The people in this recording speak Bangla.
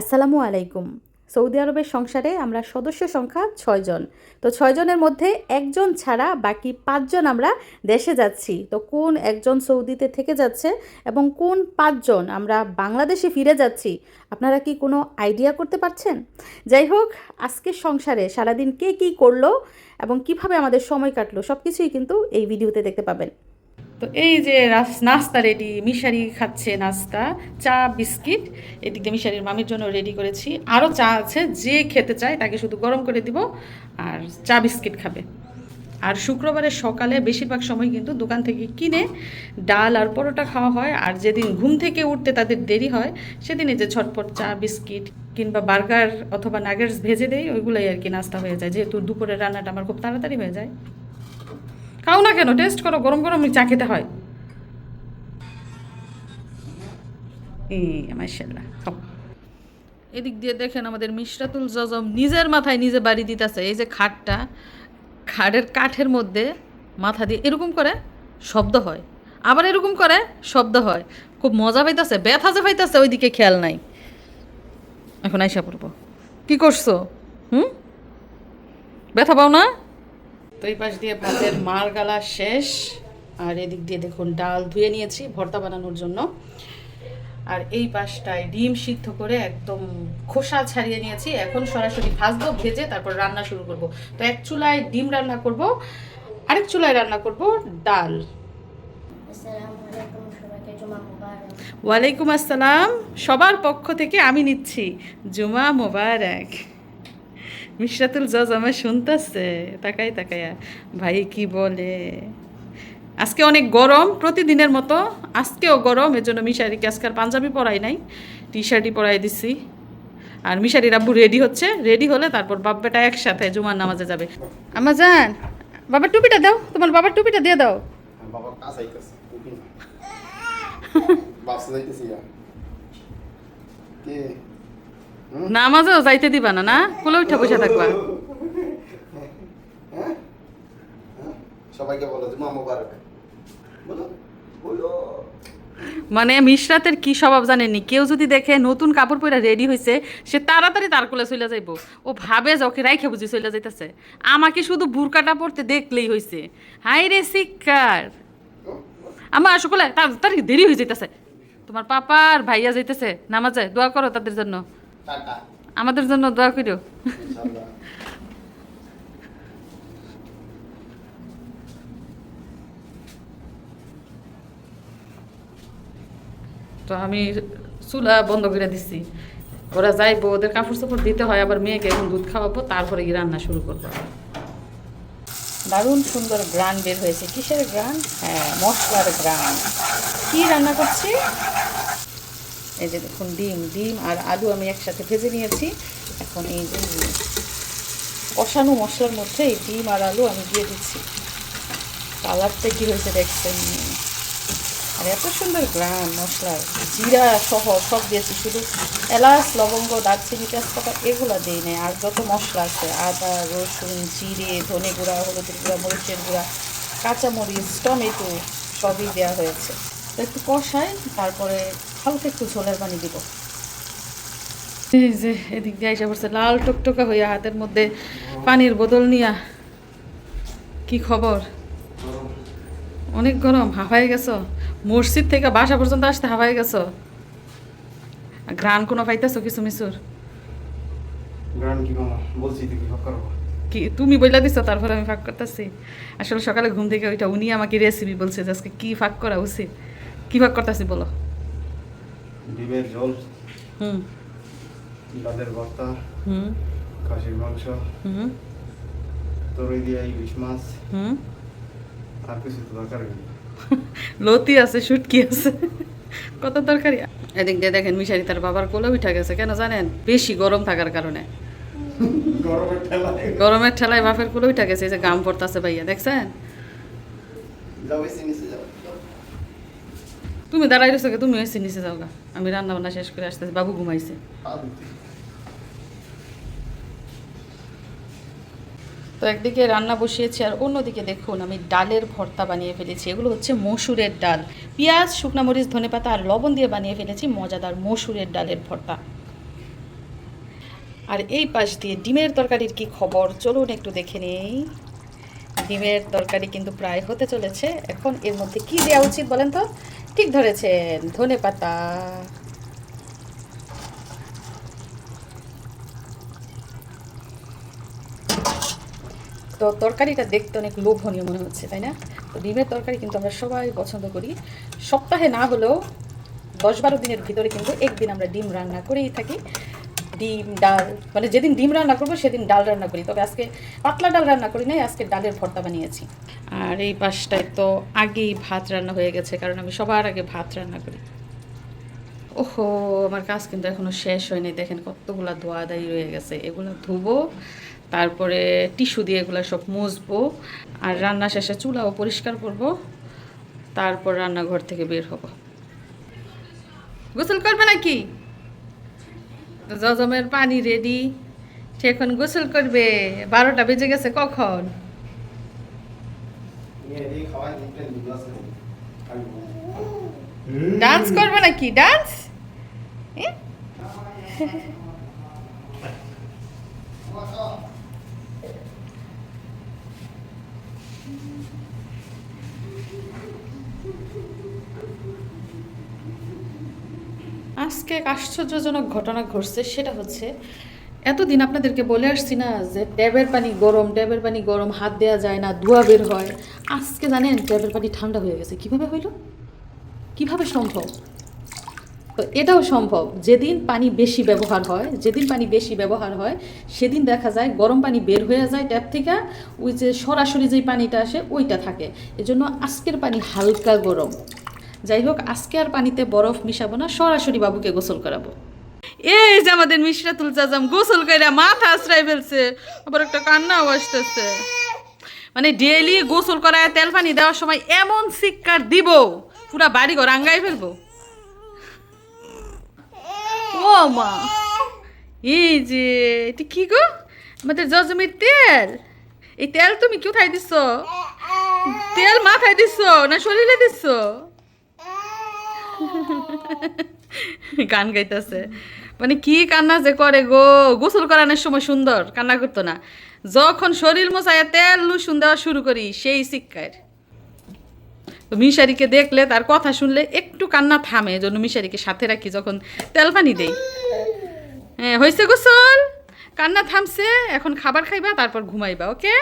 আসসালামু আলাইকুম। সৌদি আরবের সংসারে আমরা সদস্য সংখ্যা ছয়জন তো ছয়জনের মধ্যে একজন ছাড়া বাকি পাঁচজন আমরা দেশে যাচ্ছি। তো কোন একজন সৌদিতে থেকে যাচ্ছে এবং কোন পাঁচজন আমরা বাংলাদেশে ফিরে যাচ্ছি, আপনারা কি কোনো আইডিয়া করতে পারছেন? যাই হোক, আজকের সংসারে সারাদিন কে কী করল এবং কীভাবে আমাদের সময় কাটলো সব কিছুই কিন্তু এই ভিডিওতে দেখতে পাবেন। তো এই যে নাস্তা রেডি মিশারি খাচ্ছে নাস্তা, চা, বিস্কিট, এদিক দিয়ে মিশারির মামির জন্য রেডি করেছি। আরও চা আছে, যে খেতে চায় তাকে শুধু গরম করে দিব আর চা, বিস্কিট খাবে। আর শুক্রবারের সকালে বেশিরভাগ সময় কিন্তু দোকান থেকে কিনে ডাল আর পরোটা খাওয়া হয়। আর যেদিন ঘুম থেকে উঠতে তাদের দেরি হয় সেদিন এই যে ছটপট চা, বিস্কিট কিংবা বার্গার অথবা নাগেটস ভেজে দেয় ওইগুলোই আর কি নাস্তা হয়ে যায়। যেহেতু দুপুরের রান্নাটা আমার খুব তাড়াতাড়ি হয়ে যায়। খাও না কেন? টেস্ট করো, গরম গরম চা খেতে হয়। এই এদিক দিয়ে দেখেন আমাদের মিশরাতুল জজম নিজের মাথায় নিজে বাড়ি দিতেছে। এই যে খাটটা, খাটের কাঠের মধ্যে মাথা দিয়ে এরকম করে শব্দ হয়। আবার এরকম করে শব্দ হয়। খুব মজা পাইতেছে, ব্যথা যে পাইতেছে, ওইদিকে খেয়াল নাই। এখন আইসা পড়ব। কি করছ? হুম? ব্যথা পাও না? তো এই পাশ দিয়ে ভাতের মার গালা শেষ। আর এদিক দিয়ে দেখুন ডাল ধুয়ে নিয়েছি ভর্তা বানানোর জন্য। আর এই পাশটায় ডিম সিদ্ধ করে একদম খোসা ছাড়িয়ে নিয়েছি। এখন সরাসরি ভাজবো ভেজে তারপর রান্না শুরু করব। তো এক চুলায় ডিম রান্না করব আরেক চুলায় রান্না করব ডাল। ওয়ালাইকুম আসসালাম। সবার পক্ষ থেকে আমি নিচ্ছি জুমা মোবারক। মিশরাতুল জজ আমার শুনতেছে তাকাই তাকাইয়া ভাই কি বলে? আজকে অনেক গরম প্রতিদিনের মতো আজকেও গরম এর জন্য মিশারিকে আজকে আর পাঞ্জাবি পরাই নাই? টি শার্টই পরাই দিছি। আর মিশারির আব্বু রেডি হচ্ছে রেডি হলে তারপর বাব্বাটা একসাথে জুমার নামাজে যাবে। আমার যান বাবার টুপিটা দাও তোমার বাবার টুপিটা দিয়ে দাও। বাবা নামাজও যাইতে দিবা না না? কোলে উঠে বসে থাকবা? সবাইকে বলো যে মা মোবারক। বলো বলো। মানে মিশরাতের কি স্বভাব জানেনি কেউ যদি দেখে নতুন কাপড় পরে রেডি হয়েছে সে তাড়াতাড়ি তার কোলে চলে যাইব। ও ভাবে যে ওকে রাইখে বুঝি চলে যাইতেছে। আমাকে শুধু বুরকাটা পরতে দেখলেই হয়েছে হাই রে শিক্ষার। আমার আসলে তাড়াতাড়ি দেরি হয়ে যাইতেছে। তোমার পাপার ভাইয়া যাইতেছে নামাজে দোয়া করো তাদের জন্য। আমাদের জন্য দোয়া করো তো আমি চুলা বন্ধ করে দিচ্ছি ওরা যাইবো ওদের কাপড় চোপড় দিতে হয় আবার মেয়েকে এখন দুধ খাওয়াবো তারপরে গিয়ে রান্না শুরু করব। দারুণ সুন্দর গ্রান বের হয়েছে। কিসের গ্রান? হ্যাঁ মশলার গ্রান। কি রান্না করছি? এই যে দেখুন, ডিম ডিম আর আলু আমি একসাথে ভেজে নিয়েছি। এখন এই যে কষানো মশলার মধ্যে এই ডিম আর আলু আমি দিয়ে দিচ্ছি। কালারটা কী হয়েছে দেখছেন? আর এত সুন্দর গ্রাম মশলার জিরা সহ সব দিয়েছি, শুধু এলাচ, লবঙ্গ, দারচিনি, তেজপাতা এগুলো দিই নাই। আর যত মশলা আছে, আদা, রসুন, জিরে, ধনে গুঁড়া, হলুদের গুঁড়া, মরিচের গুঁড়া, কাঁচামরিচ, টমেটো সবই দেওয়া হয়েছে। একটু কষাই, তারপরে হালকা একটু ঝোলের পানি দিব। এই যে এদিক দিয়ে এসে পড়ছে লাল টকটকা হইয়া হাতের মধ্যে পানির বোতল নিয়া। কি খবর? অনেক গরম হাফাই গেছো? মসজিদ থেকে বাসা পর্যন্ত আসতে হাফাই গেছো? গ্রান কোনো পাইতেছো কিছু করব কি তুমি বইলা দিছো তারপরে আমি ফাঁক করতেছি। আসলে সকালে ঘুম থেকে ওইটা উনি আমাকে রেসিপি বলছে যে আজকে কি ফাঁক করা উচিত। কি ফাঁক করতেছি বলো? ডিমের ঝোল হুম। ভর্তা হুম। খাসির মাংস হুম। তরই দিয়া ইলিশ মাছ হুম। আর কিছু তো দরকার নেই। লতি আছে শুটকি আছে কত তরকারি? এদিক দিয়ে দেখেন মিশারি তার বাবার কোলে উঠা গেছে কেন জানেন? বেশি গরম থাকার কারণে। গরমের ঠেলায়। গরমের ঠেলায় বাপের কোলে উঠা গেছে এই যে গাম পড়তাছে ভাইয়া দেখছেন যাও এসে নিচে যাও যাও। তুমি দাঁড়াই রয়েছো তুমি এসে নিচে যাও আমি রান্না বান্না শেষ করে আসতেছি। বাবু ঘুমাইছে। তো একদিকে রান্না বসিয়েছি আর অন্যদিকে দেখুন, আমি ডালের ভর্তা বানিয়ে ফেলেছি। এগুলো হচ্ছে মসুরের ডাল। পেঁয়াজ, শুকনা মরিচ ধনেপাতা আর লবণ দিয়ে বানিয়ে ফেলেছি মজাদার মসুরের ডালের ভর্তা। আর এই পাশ দিয়ে ডিমের তরকারির কি খবর? চলুন একটু দেখে নেই। ডিমের তরকারি কিন্তু প্রায় হতে চলেছে। এখন এর মধ্যে কি দেওয়া উচিত বলেন তো? ঠিক ধরেছেন, ধনে পাতা। তো তরকারিটা দেখতে অনেক লোভনীয় মনে হচ্ছে, তাই না? তো ডিমের তরকারি কিন্তু আমরা সবাই পছন্দ করি। সপ্তাহে না হলেও দশ বারো দিনের ভিতরে কিন্তু একদিন আমরা ডিম রান্না করেই থাকি। ডিম, ডাল মানে যেদিন ডিম রান্না করব সেদিন ডাল রান্না করি। তবে আজকে পাতলা ডাল রান্না করি নাই, আজকে ডালের ভর্তা বানিয়েছি। আর এই পাশটায় তো আগেই ভাত রান্না হয়ে গেছে, কারণ আমি সবার আগে ভাত রান্না করি। ওহো, আমার কাজ কিন্তু এখনও শেষ হয়নি। দেখেন কতগুলা ধোয়া দায়ী রয়ে গেছে। এগুলো ধুবো, তারপরে টিস্যু দিয়ে এগুলো সব মুছবো, আর রান্না শেষে চুলাও পরিষ্কার করব, তারপর রান্নাঘর থেকে বের হব। গোসল করবে নাকি? জজমের পানি রেডি সে এখন গোসল করবে। বারোটা বেজে গেছে, কখন? ডান্স করবে নাকি? ডান্স আজকে এক আশ্চর্যজনক ঘটনা ঘটছে, সেটা হচ্ছে, এতদিন আপনাদেরকে বলে আসছি না যে ট্যাবের পানি গরম ট্যাবের পানি গরম, হাত দেওয়া যায় না, ধোয়া বের হয়। আজকে জানেন ট্যাবের পানি ঠান্ডা হয়ে গেছে। কীভাবে হইল? কীভাবে সম্ভব? তো এটাও সম্ভব। যেদিন পানি বেশি ব্যবহার হয়, যেদিন পানি বেশি ব্যবহার হয়, সেদিন দেখা যায় গরম পানি বের হয়ে যায় ট্যাপ থেকে, ওই যে সরাসরি যেই পানিটা আসে, ওইটা থাকে। এজন্য আজকের পানি হালকা গরম। যাই হোক আজকে আর পানিতে বরফ মিশাবো না, সরাসরি বাবুকে গোসল করাবো। এই যে আমাদের মিশরাতুল চাজাম গোসল করে মাথা আশ্রয় ফেলছে, আবার একটা কান্নাও আসতেছে। মানে ডেইলি গোসল করায় তেল পানি দেওয়ার সময় এমন শিক্ষার দিব, পুরা বাড়ি ঘর আঙ্গাই ফেলব। ও মা, এই যে, এটা কি গো? আমাদের জজমির তেল? এই তেল তুমি কোথায় দিচ্ছ তেল মাথায় দিচ্ছ না শরীরে দিচ্ছ গান গাইতেছে। মানে কি কান্না যে করে গো? গোসল করানোর সময় সুন্দর, কান্না করতো না। যখন শরীর মোছায় তেল লুসুন দেওয়া শুরু করি, সেই শিক্ষার তো মিশারিকে দেখলে, তার কথা শুনলে একটু কান্না থামে জন্য মিশারিকে সাথে রাখি যখন তেল পানি দেই। হ্যাঁ হয়েছে গোসল? কান্না থামছে, এখন খাবার খাইবা, তারপর ঘুমাইবা, ওকে?